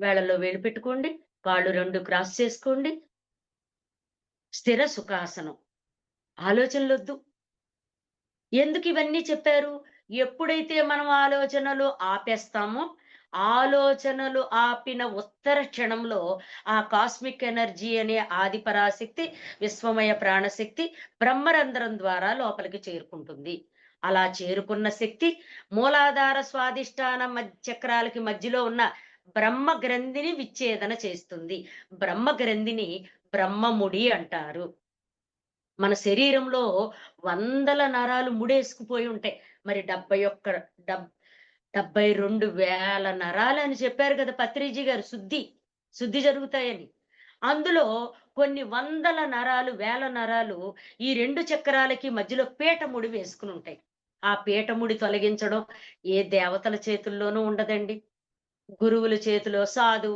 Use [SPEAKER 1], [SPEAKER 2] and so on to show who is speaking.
[SPEAKER 1] వేళల్లో వేలు పెట్టుకోండి. కాళ్ళు రెండు క్రాస్ చేసుకోండి. స్థిర సుఖాసనం. ఆలోచనలొద్దు. ఎందుకు ఇవన్నీ చెప్పారు? ఎప్పుడైతే మనం ఆలోచనలు ఆపేస్తామో ఆలోచనలు ఆపిన ఉత్తర క్షణంలో ఆ కాస్మిక్ ఎనర్జీ అనే ఆది పరాశక్తి విశ్వమయ ప్రాణశక్తి బ్రహ్మరంధ్రం ద్వారా లోపలికి చేరుకుంటుంది. అలా చేరుకున్న శక్తి మూలాధార స్వాదిష్టాన మధ్య చక్రాలకి మధ్యలో ఉన్న బ్రహ్మ గ్రంథిని విచ్ఛేదన చేస్తుంది. బ్రహ్మ గ్రంథిని బ్రహ్మముడి అంటారు. మన శరీరంలో వందల నరాలు ముడేసుకుపోయి ఉంటాయి. మరి డెబ్బై ఒక్క డబ్ డెబ్బై రెండు వేల నరాలు అని చెప్పారు కదా పత్రిజీ గారు శుద్ధి శుద్ధి జరుగుతాయని. అందులో కొన్ని వందల నరాలు వేల నరాలు ఈ రెండు చక్రాలకి మధ్యలో పీఠముడి వేసుకుని ఉంటాయి. ఆ పీఠముడి తొలగించడం ఏ దేవతల చేతుల్లోనూ ఉండదండి. గురువుల చేతిలో సాధువులు